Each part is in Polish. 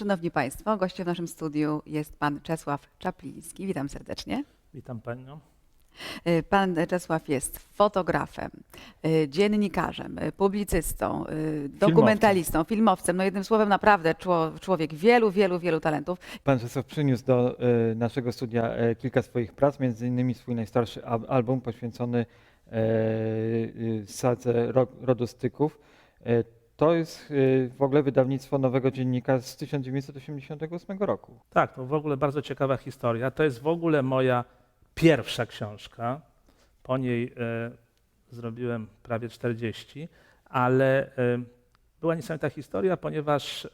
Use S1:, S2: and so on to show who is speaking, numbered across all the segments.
S1: Szanowni Państwo, gościem w naszym studiu jest pan Czesław Czapliński. Witam serdecznie.
S2: Witam panią.
S1: Y, Pan Czesław jest fotografem, y, dziennikarzem, y, publicystą, dokumentalistą, filmowcem. No jednym słowem naprawdę czło- człowiek wielu, wielu, wielu talentów.
S3: Pan Czesław przyniósł do naszego studia kilka swoich prac, między innymi swój najstarszy al- album poświęcony sadze ro, rodu styków. E, to jest e, w ogóle wydawnictwo Nowego Dziennika z 1988 roku.
S2: Tak, to w ogóle bardzo ciekawa historia. To jest w ogóle moja pierwsza książka. Po niej e, zrobiłem prawie 40, ale e, była niesamowita historia, ponieważ e,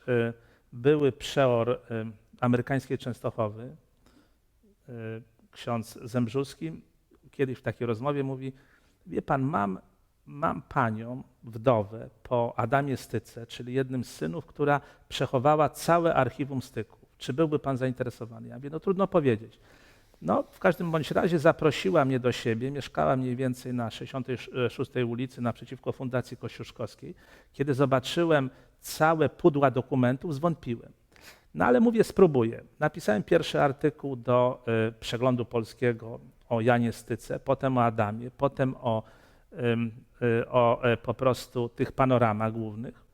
S2: były przeor e, amerykańskiej Częstochowy, ksiądz Zembrzuski, kiedyś w takiej rozmowie mówi, wie pan, mam, mam panią, wdowę po Adamie Styce, czyli jednym z synów, która przechowała całe archiwum styków. Czy byłby pan zainteresowany? Ja mówię, no trudno powiedzieć. No, w każdym bądź razie zaprosiła mnie do siebie. Mieszkała mniej więcej na 66 ulicy naprzeciwko Fundacji Kościuszkowskiej. Kiedy zobaczyłem całe pudła dokumentów, zwątpiłem. No ale mówię, spróbuję. Napisałem pierwszy artykuł do y, Przeglądu Polskiego o Janie Styce, potem o Adamie, potem o, o y, po prostu tych panoramach głównych.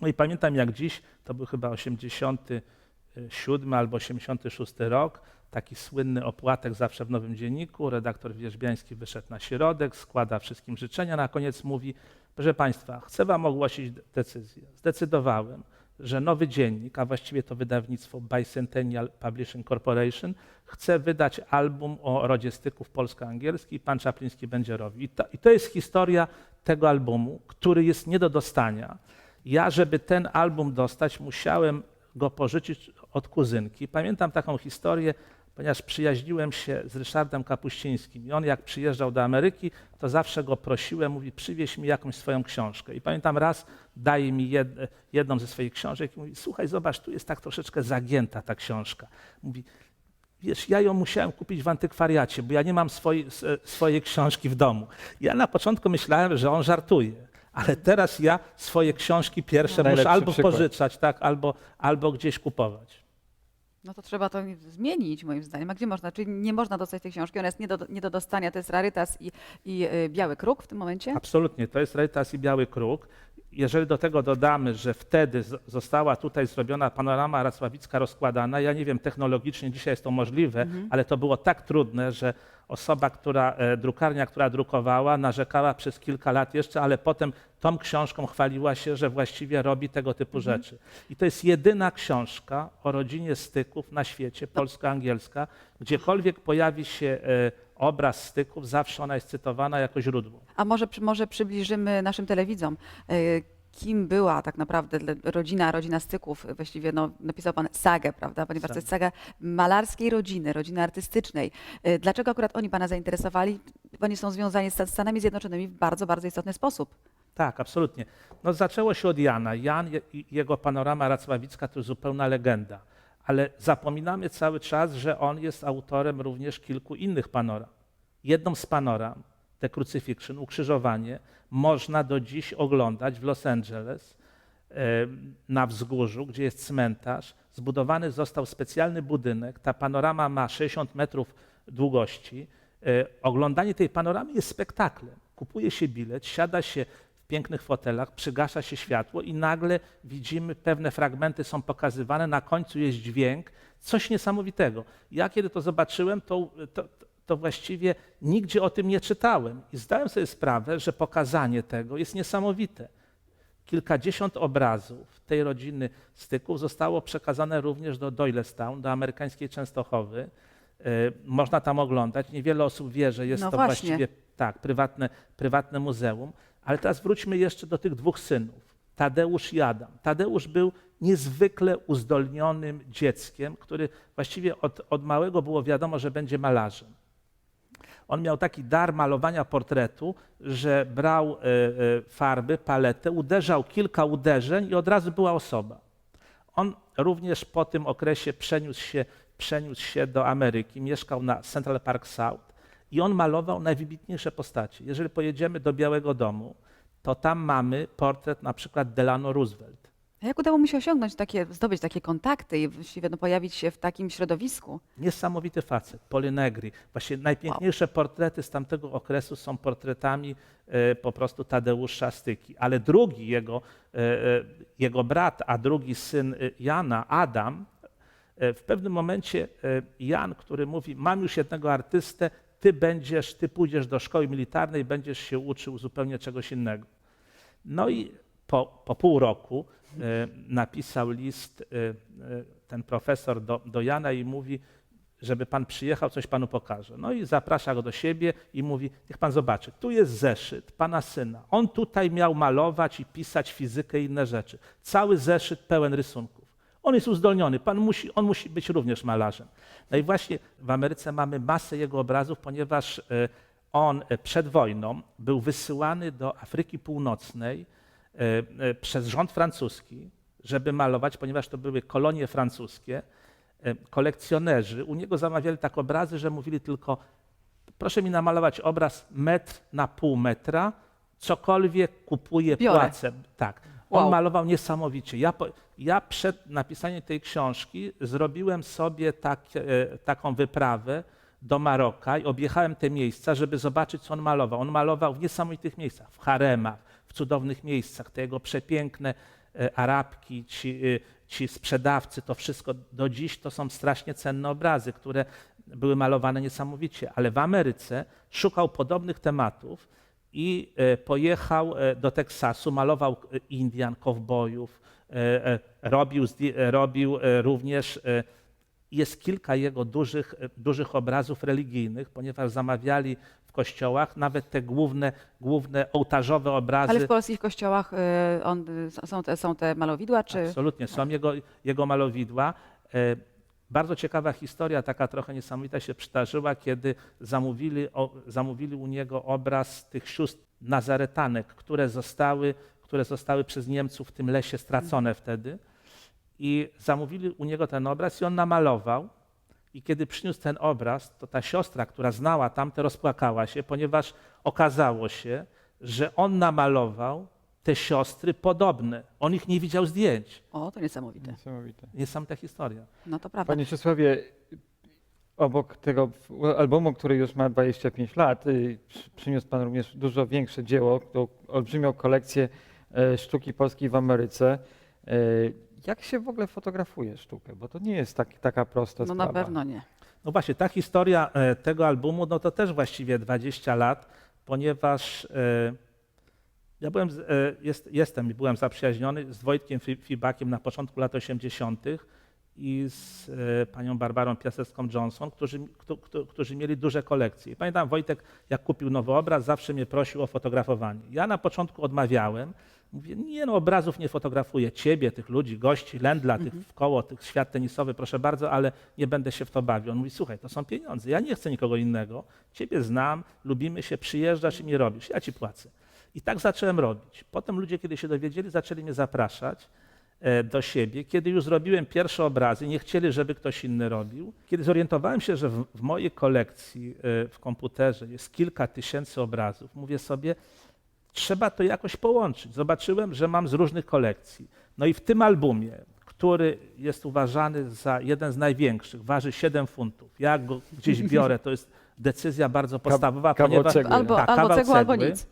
S2: No i pamiętam jak dziś, to był chyba 87 albo 86 rok, taki słynny opłatek zawsze w Nowym Dzienniku. Redaktor Wierzbiański wyszedł na środek, składa wszystkim życzenia, na koniec mówi, proszę Państwa, chcę Wam ogłosić de- decyzję. Zdecydowałem, że Nowy Dziennik, a właściwie to wydawnictwo Bicentennial Publishing Corporation, chce wydać album o rodzie styków polsko-angielski i pan Czapliński będzie robił. I to, I to jest historia tego albumu, który jest nie do dostania. Ja, żeby ten album dostać, musiałem go pożyczyć od kuzynki. Pamiętam taką historię, ponieważ przyjaźniłem się z Ryszardem Kapuścińskim i on jak przyjeżdżał do Ameryki, to zawsze go prosiłem, mówi przywieź mi jakąś swoją książkę. I pamiętam raz daje mi jed, jedną ze swoich książek i mówi słuchaj, zobacz, tu jest tak troszeczkę zagięta ta książka. Mówi, wiesz, ja ją musiałem kupić w antykwariacie, bo ja nie mam swojej, swojej książki w domu. Ja na początku myślałem, że on żartuje. Ale teraz ja swoje książki pierwsze
S3: Najlepszy
S2: muszę albo
S3: przykład.
S2: pożyczać, tak, albo, albo gdzieś kupować.
S1: No to trzeba to zmienić moim zdaniem. A gdzie można? Czyli nie można dostać tej książki, ona jest nie do, nie do dostania, to jest rarytas i, i y, biały kruk w tym momencie?
S2: Absolutnie, to jest Rarytas i Biały Kruk. Jeżeli do tego dodamy, że wtedy została tutaj zrobiona panorama racławicka rozkładana, ja nie wiem, technologicznie dzisiaj jest to możliwe, ale to było tak trudne, że osoba, która, e, drukarnia, która drukowała, narzekała przez kilka lat jeszcze, ale potem tą książką chwaliła się, że właściwie robi tego typu rzeczy. I to jest jedyna książka o rodzinie styków na świecie, polsko-angielska, gdziekolwiek pojawi się e, obraz styków, zawsze ona jest cytowana jako źródło.
S1: A może, może przybliżymy naszym telewidzom, y, kim była tak naprawdę rodzina, rodzina Styków. Właściwie no, napisał pan sagę, prawda? Ponieważ to jest saga malarskiej rodziny, rodziny artystycznej. Y, Dlaczego akurat oni pana zainteresowali? Oni są związani z Stanami Zjednoczonymi w bardzo, bardzo istotny sposób.
S2: Tak, absolutnie. No, zaczęło się od Jana. Jan i jego panorama racławicka to zupełna legenda. Ale zapominamy cały czas, że on jest autorem również kilku innych panoram. Jedną z panoram, The Crucifixion, Ukrzyżowanie, można do dziś oglądać w Los Angeles na wzgórzu, gdzie jest cmentarz. Zbudowany został specjalny budynek. Ta panorama ma 60 metrów długości. E, Oglądanie tej panoramy jest spektaklem. Kupuje się bilet, siada się w pięknych fotelach, przygasza się światło i nagle widzimy pewne fragmenty są pokazywane, na końcu jest dźwięk, coś niesamowitego. Ja kiedy to zobaczyłem, to, to, to właściwie nigdzie o tym nie czytałem i zdałem sobie sprawę, że pokazanie tego jest niesamowite. Kilkadziesiąt obrazów tej rodziny styków zostało przekazane również do Doylestown, do amerykańskiej Częstochowy. E, Można tam oglądać. Niewiele osób wie, że jest
S1: No
S2: to
S1: właśnie.
S2: właściwie tak, prywatne, prywatne muzeum. Ale teraz wróćmy jeszcze do tych dwóch synów, Tadeusz i Adam. Tadeusz był niezwykle uzdolnionym dzieckiem, który właściwie od, od małego było wiadomo, że będzie malarzem. On miał taki dar malowania portretu, że brał e, e, farby, paletę, uderzał kilka uderzeń i od razu była osoba. On również po tym okresie przeniósł się, przeniósł się do Ameryki, mieszkał na Central Park South i on malował najwybitniejsze postacie. Jeżeli pojedziemy do Białego Domu, to tam mamy portret na przykład Delano Roosevelt.
S1: A jak udało mu się osiągnąć takie, zdobyć takie kontakty i właściwie no, pojawić się w takim środowisku?
S2: Niesamowity facet, Polinegri. Właśnie najpiękniejsze portrety z tamtego okresu są portretami e, po prostu Tadeusza Styki. Ale drugi jego, e, e, jego brat, a drugi syn e, Jana, Adam, e, w pewnym momencie e, Jan, który mówi, mam już jednego artystę, ty będziesz, ty pójdziesz do szkoły militarnej, będziesz się uczył zupełnie czegoś innego. No i po, po pół roku napisał list e, e, ten profesor do, do Jana i mówi, żeby pan przyjechał, coś panu pokaże. No i zaprasza go do siebie i mówi, niech pan zobaczy, tu jest zeszyt pana syna. On tutaj miał malować i pisać fizykę i inne rzeczy. Cały zeszyt pełen rysunków. On jest uzdolniony, pan musi, on musi być również malarzem. No i właśnie w Ameryce mamy masę jego obrazów, ponieważ on przed wojną był wysyłany do Afryki Północnej przez rząd francuski, żeby malować, ponieważ to były kolonie francuskie. E, Kolekcjonerzy u niego zamawiali tak obrazy, że mówili tylko proszę mi namalować obraz metr na pół metra, cokolwiek kupuję,
S1: Biorę.
S2: płacę. Tak. On
S1: Wow.
S2: malował niesamowicie. Ja, po, ja przed napisaniem tej książki zrobiłem sobie tak, e, taką wyprawę do Maroka i objechałem te miejsca, żeby zobaczyć, co on malował. On malował w niesamowitych miejscach, w haremach, w cudownych miejscach. Te jego przepiękne e, Arabki, ci, e, ci sprzedawcy, to wszystko do dziś to są strasznie cenne obrazy, które były malowane niesamowicie. Ale w Ameryce szukał podobnych tematów i e, pojechał do Teksasu, malował Indian, kowbojów, robił, robił również, jest kilka jego dużych, e, dużych obrazów religijnych, ponieważ zamawiali w kościołach nawet te główne, główne ołtarzowe obrazy.
S1: Ale w polskich kościołach y, on, są, te, są te malowidła, czy...
S2: Absolutnie, są jego, jego malowidła. E, Bardzo ciekawa historia, taka trochę niesamowita się przydarzyła, kiedy zamówili, o, zamówili u niego obraz tych sióstr nazaretanek, które zostały, które zostały przez Niemców w tym lesie stracone wtedy. I zamówili u niego ten obraz i on namalował. I kiedy przyniósł ten obraz, to ta siostra, która znała tamte, rozpłakała się, ponieważ okazało się, że on namalował te siostry podobne. On ich nie widział zdjęć.
S1: O, to niesamowite.
S3: Niesamowite.
S2: Niesamowita historia.
S1: No to prawda.
S3: Panie Czesławie, obok tego albumu, który już ma 25 lat, y, przy- przyniósł Pan również dużo większe dzieło, olbrzymią kolekcję e, sztuki polskiej w Ameryce. Jak się w ogóle fotografuje sztukę? Bo to nie jest tak, taka prosta
S1: No
S3: sprawa.
S1: na pewno nie.
S2: No właśnie, ta historia e, tego albumu, no to też właściwie 20 lat, ponieważ e, ja byłem, e, jest, jestem i byłem zaprzyjaźniony z Wojtkiem Fi- Fibakiem na początku lat 80. i z panią Barbarą Piasecką-Johnson, którzy, któ- któ- którzy mieli duże kolekcje. I pamiętam, Wojtek, jak kupił nowy obraz, zawsze mnie prosił o fotografowanie. Ja na początku odmawiałem. Mówię, nie no, obrazów nie fotografuję, ciebie, tych ludzi, gości, Lendla, tych w koło, tych świat tenisowy, proszę bardzo, ale nie będę się w to bawił. On mówi, słuchaj, to są pieniądze, ja nie chcę nikogo innego, ciebie znam, lubimy się, przyjeżdżasz i mi robisz, ja ci płacę. I tak zacząłem robić. Potem ludzie, kiedy się dowiedzieli, zaczęli mnie zapraszać e, do siebie. Kiedy już zrobiłem pierwsze obrazy, nie chcieli, żeby ktoś inny robił. Kiedy zorientowałem się, że w, w mojej kolekcji e, w komputerze jest kilka tysięcy obrazów, mówię sobie, trzeba to jakoś połączyć. Zobaczyłem, że mam z różnych kolekcji. No i w tym albumie, który jest uważany za jeden z największych, waży 7 funtów. Ja go gdzieś biorę, to jest decyzja bardzo podstawowa,
S3: kawał
S2: ponieważ
S3: cegły.
S1: Albo,
S2: Tak,
S1: albo cegła, albo nic.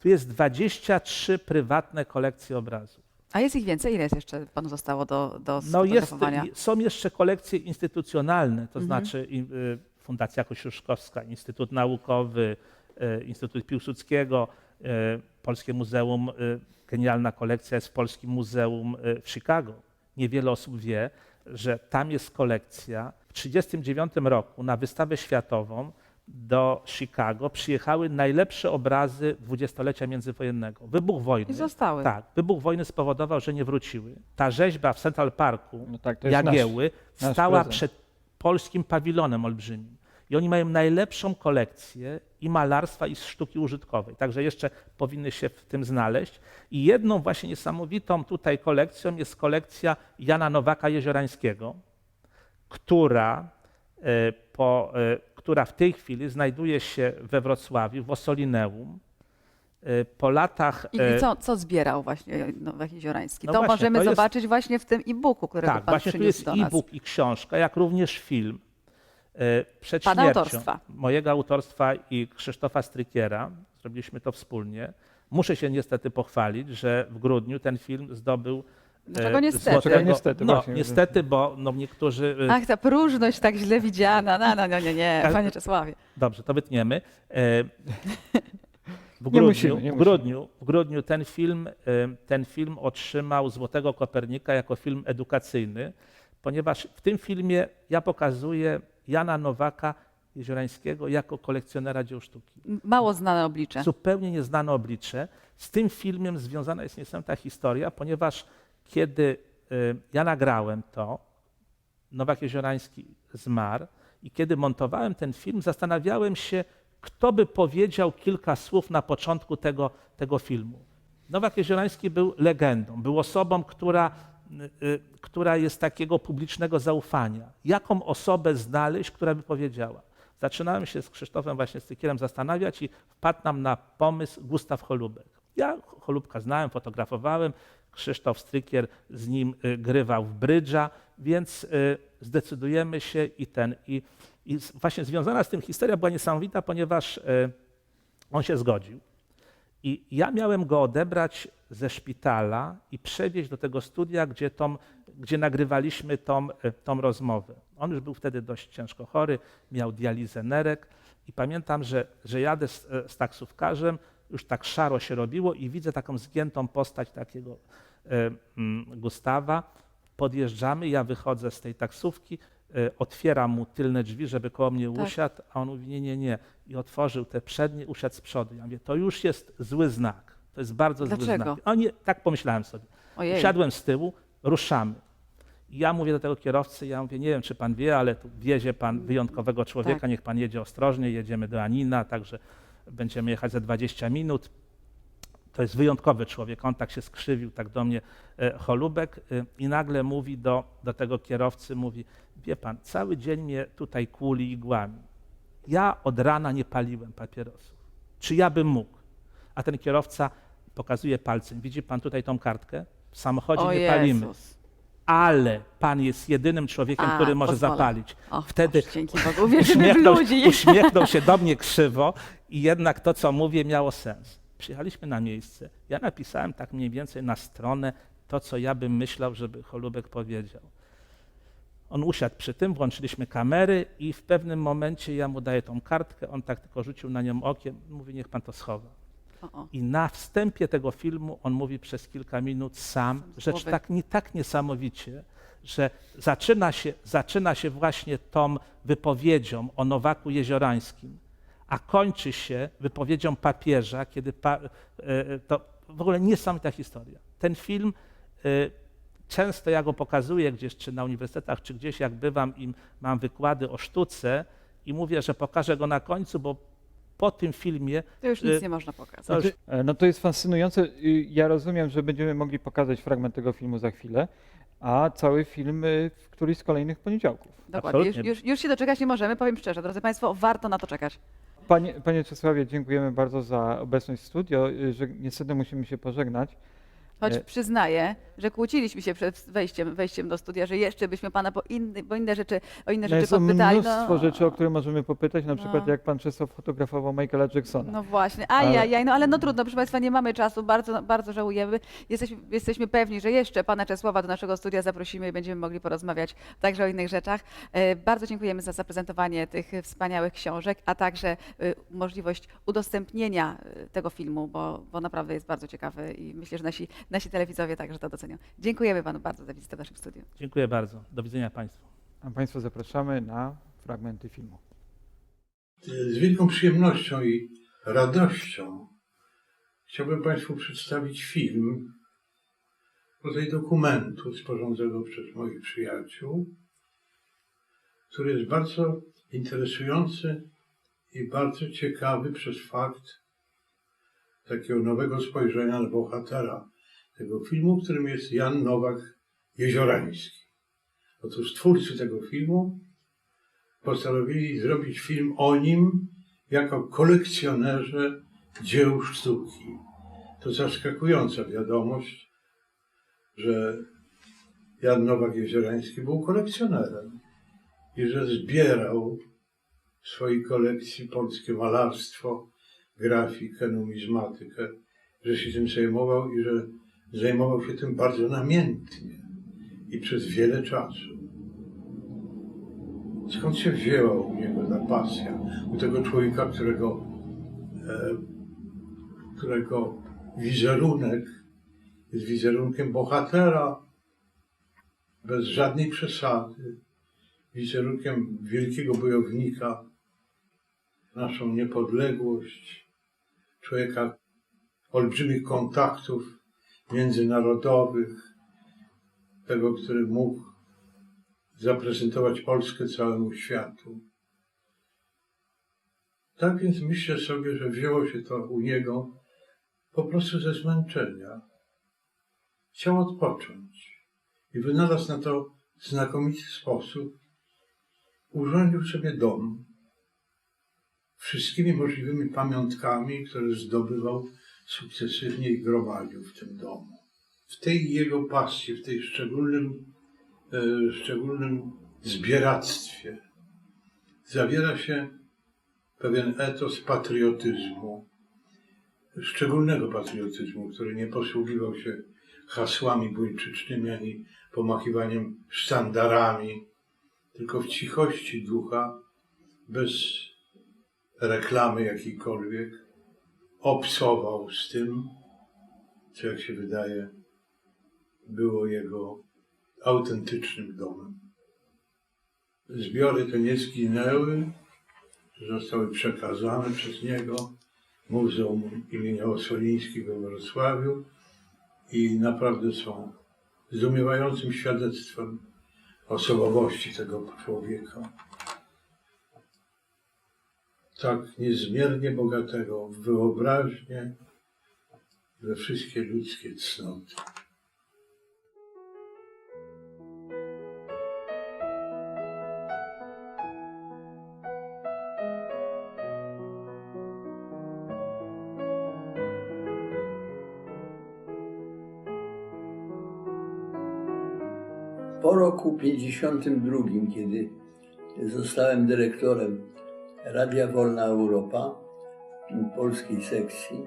S2: tu jest 23 prywatne kolekcje obrazów.
S1: A jest ich więcej? Ile jest jeszcze panu zostało do, do
S2: No jest, są jeszcze kolekcje instytucjonalne, to
S1: Mhm.
S2: znaczy y, Fundacja Kościuszkowska, Instytut Naukowy, Instytut Piłsudskiego, y, Polskie Muzeum, y, genialna kolekcja jest w Polskim Muzeum w Chicago. Niewiele osób wie, że tam jest kolekcja. W 1939 roku na wystawę światową do Chicago przyjechały najlepsze obrazy dwudziestolecia międzywojennego. Wybuch wojny.
S1: I zostały.
S2: Tak, wybuch wojny spowodował, że nie wróciły. Ta rzeźba w Central Parku,
S3: No tak, nasz,
S2: Jagieły,
S3: nasz
S2: stała
S3: prezent.
S2: przed polskim pawilonem olbrzymim. I oni mają najlepszą kolekcję i malarstwa, i sztuki użytkowej. Także jeszcze powinny się w tym znaleźć. I jedną właśnie niesamowitą tutaj kolekcją jest kolekcja Jana Nowaka Jeziorańskiego, która, e, po, e, która w tej chwili znajduje się we Wrocławiu, w Osolineum. E, Po latach.
S1: I, co, co zbierał właśnie Nowak Jeziorański?
S2: No
S1: to
S2: właśnie,
S1: możemy
S2: to jest-
S1: zobaczyć właśnie w tym e-booku, którego
S2: Tak,
S1: pan
S2: właśnie tu jest
S1: do nas.
S2: e-book i książka, jak również film. E, Przed
S1: Pana
S2: śmiercią
S1: autorstwa.
S2: mojego autorstwa i Krzysztofa Strykiera, zrobiliśmy to wspólnie. Muszę się niestety pochwalić, że w grudniu ten film zdobył
S1: Dlaczego
S2: e,
S1: niestety?
S2: złotego-
S3: Dlaczego niestety,
S2: No,
S3: właśnie.
S2: niestety, bo no, niektórzy... e,
S1: Ach, ta próżność tak źle widziana. No, no, no nie, nie, panie Czesławie.
S2: Dobrze, to wytniemy. W
S3: Nie
S2: grudniu,
S3: musimy, nie
S2: w, grudniu, w grudniu ten film, ten film otrzymał Złotego Kopernika jako film edukacyjny, ponieważ w tym filmie ja pokazuję Jana Nowaka Jeziorańskiego jako kolekcjonera dzieł sztuki.
S1: Mało znane oblicze.
S2: Zupełnie nieznane oblicze. Z tym filmem związana jest niesamowita historia, ponieważ kiedy e, ja nagrałem to, Nowak Jeziorański zmarł i kiedy montowałem ten film, zastanawiałem się, kto by powiedział kilka słów na początku tego, tego filmu. Nowak Jeziorański był legendą, był osobą, która, y, y, która jest takiego publicznego zaufania. Jaką osobę znaleźć, która by powiedziała? Zaczynałem się z Krzysztofem właśnie Stykierem zastanawiać i wpadł nam na pomysł Gustaw Holubek. Ja Holubka znałem, fotografowałem, Krzysztof Strykier z nim y, grywał w brydża, więc y, zdecydujemy się i ten. I, I z- właśnie związana z tym historia była niesamowita, ponieważ y, on się zgodził. I ja miałem go odebrać ze szpitala i przewieźć do tego studia, gdzie, tą, gdzie nagrywaliśmy tą, y, tą rozmowę. On już był wtedy dość ciężko chory, miał dializę nerek i pamiętam, że, że jadę z, e, z taksówkarzem, już tak szaro się robiło i widzę taką zgiętą postać takiego e, mm, Gustawa. Podjeżdżamy, ja wychodzę z tej taksówki, e, otwieram mu tylne drzwi, żeby koło mnie
S1: Tak.
S2: usiadł, a on mówi nie, nie, nie. I otworzył te przednie, usiadł z przodu. Ja mówię, to już jest zły znak. To jest bardzo zły
S1: Dlaczego?
S2: znak. O nie, tak pomyślałem sobie.
S1: Ojej.
S2: Siadłem z tyłu, ruszamy. I ja mówię do tego kierowcy, ja mówię, nie wiem, czy pan wie, ale tu wiezie pan wyjątkowego człowieka,
S1: Tak.
S2: niech pan jedzie ostrożnie, jedziemy do Anina, także będziemy jechać za 20 minut. To jest wyjątkowy człowiek, on tak się skrzywił, tak do mnie e, Holubek e, i nagle mówi do, do tego kierowcy, mówi, wie pan, cały dzień mnie tutaj kłuli igłami. Ja od rana nie paliłem papierosów. Czy ja bym mógł? A ten kierowca pokazuje palcem, widzi pan tutaj tą kartkę? W samochodzie
S1: O
S2: nie palimy
S1: Jezus.
S2: ale Pan jest jedynym człowiekiem,
S1: A,
S2: który może
S1: pozwolę.
S2: zapalić.
S1: O,
S2: Wtedy
S1: Boże, dzięki Bogu, uwierzymy w
S2: uśmiechnął,
S1: ludzi.
S2: uśmiechnął się do mnie krzywo i jednak to, co mówię, miało sens. Przyjechaliśmy na miejsce. Ja napisałem tak mniej więcej na stronę to, co ja bym myślał, żeby Holubek powiedział. On usiadł przy tym, włączyliśmy kamery i w pewnym momencie ja mu daję tą kartkę, on tak tylko rzucił na nią okiem, mówi, niech pan to schowa.
S1: O.
S2: I na wstępie tego filmu on mówi przez kilka minut sam rzecz tak, nie, tak niesamowicie, że zaczyna się, zaczyna się właśnie tą wypowiedzią o Nowaku Jeziorańskim, a kończy się wypowiedzią papieża, kiedy pa, e, to w ogóle niesamowita historia. Ten film, e, często ja go pokazuję gdzieś, czy na uniwersytetach, czy gdzieś, jak bywam i mam wykłady o sztuce i mówię, że pokażę go na końcu, bo po tym filmie
S1: To już nic
S2: Y,
S1: nie można pokazać.
S2: to już
S3: E, No to jest fascynujące. Ja rozumiem, że będziemy mogli pokazać fragment tego filmu za chwilę, a cały film y, w którymś z kolejnych poniedziałków.
S1: Dokładnie. Już, już, już się doczekać nie możemy, powiem szczerze. Drodzy Państwo, warto na to czekać.
S3: Panie, panie Czesławie, dziękujemy bardzo za obecność w studio, y, że niestety musimy się pożegnać.
S1: Choć
S3: E-
S1: przyznaję, że kłóciliśmy się przed wejściem, wejściem do studia, że jeszcze byśmy Pana po inny, bo inne rzeczy, o inne
S3: No
S1: rzeczy
S3: jest
S1: podpytali.
S3: mnóstwo rzeczy, o które możemy popytać, na
S1: No.
S3: przykład jak pan Czesław fotografował Michaela Jacksona.
S1: No właśnie,
S3: Ale-
S1: ajajaj, no ale no trudno, proszę Państwa, nie mamy czasu, bardzo, bardzo żałujemy. Jesteśmy, jesteśmy pewni, że jeszcze Pana Czesława do naszego studia zaprosimy i będziemy mogli porozmawiać także o innych rzeczach. E, Bardzo dziękujemy za zaprezentowanie tych wspaniałych książek, a także e, możliwość udostępnienia e, tego filmu, bo, bo naprawdę jest bardzo ciekawy i myślę, że nasi, nasi telewidzowie także to docenią. Dziękujemy Panu bardzo za wizytę w naszym studiu.
S2: Dziękuję bardzo. Do widzenia Państwu.
S3: A Państwa zapraszamy na fragmenty filmu.
S4: Z wielką przyjemnością i radością chciałbym Państwu przedstawić film, rodzaj dokumentu sporządzonego przez moich przyjaciół, który jest bardzo interesujący i bardzo ciekawy przez fakt takiego nowego spojrzenia na bohatera tego filmu, którym jest Jan Nowak Jeziorański. Otóż twórcy tego filmu postanowili zrobić film o nim jako kolekcjonerze dzieł sztuki. To zaskakująca wiadomość, że Jan Nowak-Jeziorański był kolekcjonerem i że zbierał w swojej kolekcji polskie malarstwo, grafikę, numizmatykę, że się tym zajmował i że zajmował się tym bardzo namiętnie i przez wiele czasu. Skąd się wzięła u niego ta pasja? U tego człowieka, którego, e, którego wizerunek jest wizerunkiem bohatera, bez żadnej przesady, wizerunkiem wielkiego bojownika, naszą niepodległość, człowieka olbrzymich kontaktów międzynarodowych, tego, który mógł zaprezentować Polskę całemu światu. Tak więc myślę sobie, że wzięło się to u niego po prostu ze zmęczenia. Chciał odpocząć i wynalazł na to znakomity sposób. Urządził sobie dom wszystkimi możliwymi pamiątkami, które zdobywał sukcesywnie i gromadził w tym domu. W tej jego pasji, w tej szczególnym, e, szczególnym zbieractwie zawiera się pewien etos patriotyzmu, szczególnego patriotyzmu, który nie posługiwał się hasłami bójczycznymi ani pomachiwaniem sztandarami, tylko w cichości ducha, bez reklamy jakiejkolwiek, obcował z tym, co jak się wydaje, było jego autentycznym domem. Zbiory te nie zginęły, zostały przekazane przez niego Muzeum imienia Ossolińskiego we Wrocławiu i naprawdę są zdumiewającym świadectwem osobowości tego człowieka. Tak niezmiernie bogatego w wyobraźnię, we wszystkie ludzkie cnoty.
S5: Po roku 52, kiedy zostałem dyrektorem Radia Wolna Europa, polskiej sekcji,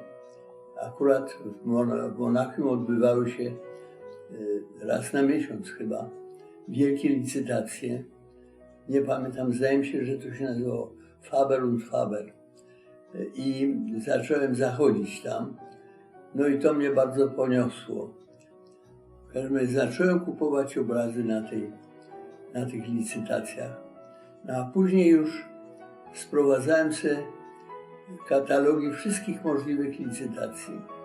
S5: akurat w, Mon- w Monachium odbywały się y, raz na miesiąc chyba wielkie licytacje. Nie pamiętam, zdaje mi się, że to się nazywało Faber und Faber. I zacząłem zachodzić tam. No i to mnie bardzo poniosło. Zacząłem kupować obrazy na, tej, na tych licytacjach. No a później już sprowadzałem sobie katalogi wszystkich możliwych licytacji.